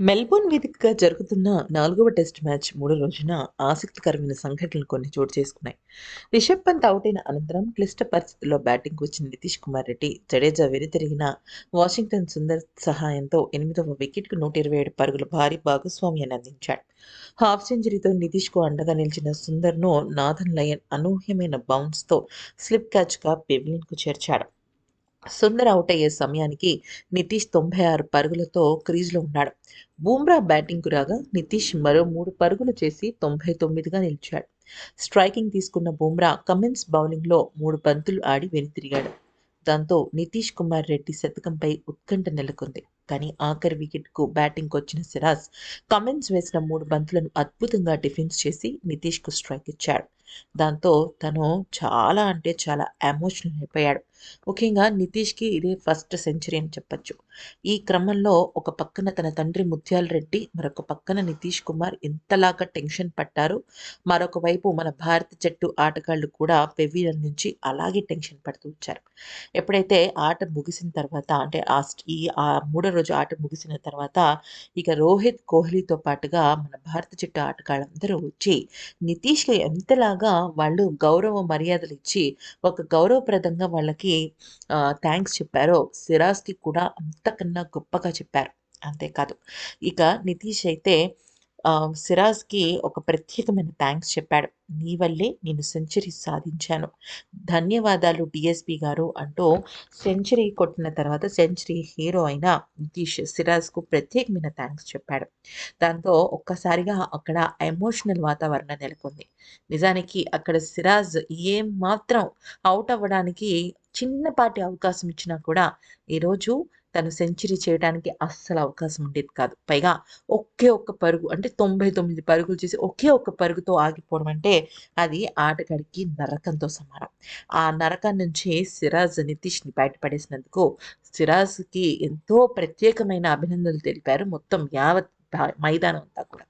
Melbourne వేదికగా జరుగుతున్న నాలుగవ టెస్ట్ మ్యాచ్ మూడో రోజున ఆసక్తికరమైన సంఘటనలు కొన్ని చోటు చేసుకున్నాయి. రిషబ్ పంత్ అవుట్ అయిన అనంతరం క్లిష్ట పరిస్థితుల్లో బ్యాటింగ్కు వచ్చిన నితీష్ కుమార్ రెడ్డి జడేజా వెనుతిరిగిన వాషింగ్టన్ సుందర్ సహాయంతో ఎనిమిదవ వికెట్కు నూట ఇరవై ఏడు పరుగుల భారీ భాగస్వామ్యాన్ని అందించాడు. హాఫ్ సెంచరీతో నితీష్కు అండగా నిలిచిన సుందర్ను నాథన్ లయన్ అనూహ్యమైన బౌన్స్తో స్లిప్ క్యాచ్గా పెవిలియన్కు చేర్చాడు. సుందర్ అవుట్ అయ్యే సమయానికి నితీష్ తొంభై ఆరు పరుగులతో క్రీజ్లో ఉన్నాడు. బూమ్రా బ్యాటింగ్కు రాగా నితీష్ మరో మూడు పరుగులు చేసి తొంభై తొమ్మిదిగా నిలిచాడు. స్ట్రైకింగ్ తీసుకున్న బూమ్రా కమిన్స్ బౌలింగ్లో మూడు బంతులు ఆడి వెనుతిరిగాడు. దాంతో నితీష్ కుమార్ రెడ్డి శతకంపై ఉత్కంఠ నెలకొంది. కానీ ఆఖరి వికెట్కు బ్యాటింగ్కి వచ్చిన సిరాజ్ కమిన్స్ వేసిన మూడు బంతులను అద్భుతంగా డిఫెన్స్ చేసి నితీష్కు స్ట్రైక్ ఇచ్చాడు దాంతో తను చాలా అంటే చాలా ఎమోషనల్ అయిపోయాడు. ముఖ్యంగా నితీష్కి ఇదే ఫస్ట్ సెంచరీ అని చెప్పచ్చు. ఈ క్రమంలో ఒక పక్కన తన తండ్రి ముత్యాల రెడ్డి మరొక పక్కన నితీష్ కుమార్ ఎంతలాగా టెన్షన్ పట్టారు. మరొక వైపు మన భారత జట్టు ఆటగాళ్ళు కూడా పెవిలియన్ నుంచి అలాగే టెన్షన్ పడుతూ వచ్చారు. ఎప్పుడైతే ఆట ముగిసిన తర్వాత అంటే ఆ ఈ ఆ మూడో రోజు ఆట ముగిసిన తర్వాత ఇక రోహిత్ కోహ్లీతో పాటుగా మన భారత జట్టు ఆటగాళ్ళందరూ వచ్చి నితీష్కి ఎంతలాగా వాళ్ళు గౌరవ మర్యాదలు ఇచ్చి ఒక గౌరవప్రదంగా వాళ్ళకి థ్యాంక్స్ చెప్పారో సిరాజ్కి కూడా అంతకన్నా గొప్పగా చెప్పారు. అంతేకాదు. ఇక నితీష్ అయితే సిరాజ్కి ఒక ప్రత్యేకమైన థ్యాంక్స్ చెప్పాడు. నీ వల్లే నేను సెంచరీ సాధించాను. ధన్యవాదాలు డిఎస్పి గారు అంటూ సెంచరీ కొట్టిన తర్వాత సెంచరీ హీరో అయిన నితీష్ సిరాజ్కు ప్రత్యేకమైన థ్యాంక్స్ చెప్పాడు. దాంతో ఒక్కసారిగా అక్కడ ఎమోషనల్ వాతావరణం నెలకొంది. నిజానికి అక్కడ సిరాజ్ ఏం మాత్రం అవుట్ అవ్వడానికి చిన్నపాటి అవకాశం ఇచ్చినా కూడా ఈరోజు తను సెంచరీ చేయడానికి అస్సలు అవకాశం ఉండేది కాదు. పైగా ఒకే ఒక్క పరుగు అంటే తొంభై తొమ్మిది పరుగులు చేసి ఒకే ఒక్క పరుగుతో ఆగిపోవడం అంటే అది ఆటగాడికి నరకంతో సమానం. ఆ నరకం నుంచి సిరాజ్ నితీష్ని బయటపడేసినందుకు సిరాజ్కి ఎంతో ప్రత్యేకమైన అభినందనలు తెలిపారు. మొత్తం యావత్ మైదానం అంతా కూడా.